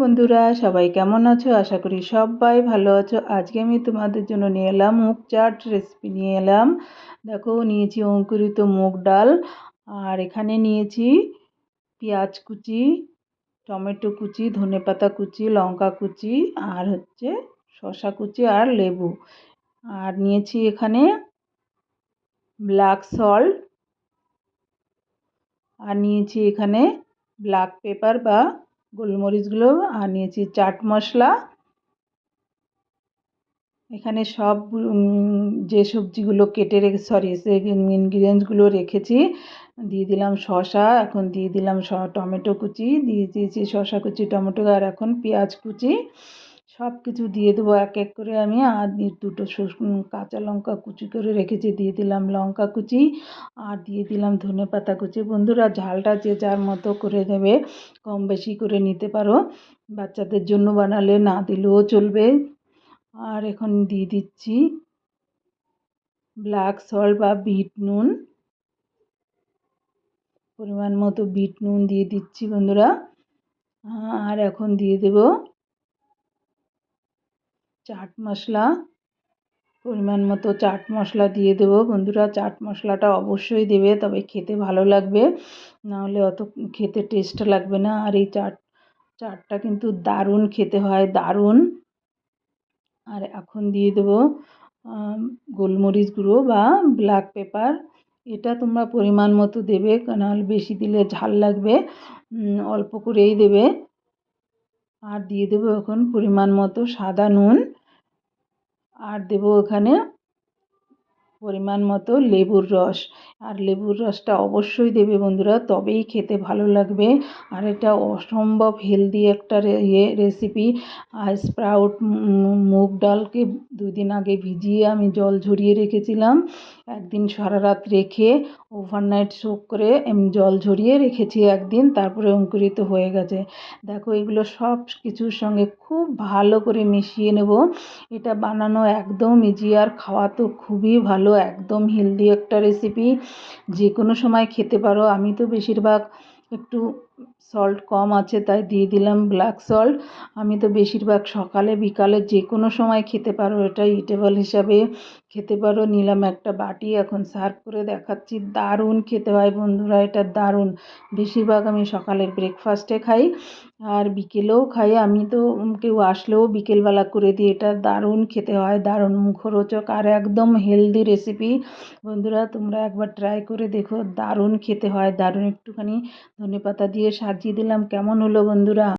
বন্ধুরা, সবাই কেমন আছো? আশা করি সবাই ভালো আছো। আজকে আমি তোমাদের জন্য নিয়ে এলাম মুগ চাট রেসিপি নিয়ে এলাম। দেখো, নিয়েছি অঙ্কুরিত মুগ ডাল আর এখানে নিয়েছি পেঁয়াজ কুচি, টমেটো কুচি ধনেপাতা কুচি, লঙ্কা কুচি আর হচ্ছে শসা কুচি আর লেবু। আর নিয়েছি এখানে ব্ল্যাক সল্ট। আর নিয়েছি এখানে ব্ল্যাক পেপার বা গোলমরিচগুলো, আর নিয়েছি চাট মশলা। এখানে সব যে সবজিগুলো কেটে রেখে সরি সে ইনগ্রিডিয়েন্টসগুলো রেখেছি, দিয়ে দিলাম শশা এখন দিয়ে দিলাম টমেটো কুচি, দিয়ে দিয়েছি শশা কুচি, টমেটো, আর এখন পেঁয়াজ কুচি। সব কিছু দিয়ে দেবো এক এক করে আমি, আর দুটো কাঁচা লঙ্কা কুচি করে রেখেছি, দিয়ে দিলাম লঙ্কা কুচি। আর দিয়ে দিলাম ধনে পাতা কুচি। বন্ধুরা, ঝালটা যে যার মতো করে দেবে কম বেশি করে নিতে পারো। বাচ্চাদের জন্য বানালে না দিলেও চলবে। আর এখন দিয়ে দিচ্ছি ব্ল্যাক সল্ট বা বিট নুন। পরিমাণ মতো বিট নুন দিয়ে দিচ্ছি বন্ধুরা। আর এখন দিয়ে দেবো চাট মশলা। পরিমাণ মতো চাট মশলা দিয়ে দেবো। বন্ধুরা, চাট মশলাটা অবশ্যই দেবে, তবে খেতে ভালো লাগবে। নাহলে অত খেতে টেস্ট লাগবে না। আর এই চাট, চাটটা কিন্তু দারুণ খেতে হয়, দারুণ। আর এখন দিয়ে দেবো গোলমরিচ গুঁড়ো বা ব্ল্যাক পেপার এটা তোমরা পরিমাণ মতো দেবে, নাহলে বেশি দিলে ঝাল লাগবে। অল্প করেই দেবে। আর দিয়ে দেবো এখন পরিমাণ মতো সাদা নুন। আর দেব এখানে পরিমাণ মতো লেবুর রস। আর লেবুর রসটা অবশ্যই দেবে বন্ধুরা, তবেই খেতে ভালো লাগবে। আর এটা অসম্ভব হেলদি একটা ইয়ে রেসিপি আর স্প্রাউট মুগ ডালকে দুদিন আগে ভিজিয়ে আমি জল ঝরিয়ে রেখেছিলাম। একদিন সারা রাত রেখে ওভারনাইট শুক করে জল ঝরিয়ে রেখেছি একদিন, তারপরে অঙ্কুরিত হয়ে গেছে। দেখো, এগুলো সব কিছুর সঙ্গে খুব ভালো করে মিশিয়ে নেব। এটা বানানো একদম ইজি আর খাওয়া তো খুবই ভালো, একদম হেলদি একটা রেসিপি যে কোনো সময় খেতে পারো। আমি তো বেশিরভাগ একটু সল্ট কম আছে, তাই দিয়ে দিলাম ব্ল্যাক সল্ট আমি তো বেশিরভাগ সকালে, বিকালে যে কোনো সময় খেতে পারো এটা ইটেবল হিসাবে খেতে পারো। নিলাম একটা বাটি, এখন সার্ভ করে দেখাচ্ছি। দারুণ খেতে হয় বন্ধুরা, এটা দারুণ। বেশিরভাগ আমি সকালের ব্রেকফাস্টে খাই, আর বিকেলেও খাই। আমি তো কেউ আসলেও বিকেলবেলা করে দিই, এটা দারুণ খেতে হয়, দারুণ মুখরোচক আর একদম হেলদি রেসিপি বন্ধুরা, তোমরা একবার ট্রাই করে দেখো, দারুণ খেতে হয়, দারুণ একটুখানি ধনে পাতা দিয়ে সাজিয়ে দিলাম। কেমন হলো বন্ধুরা?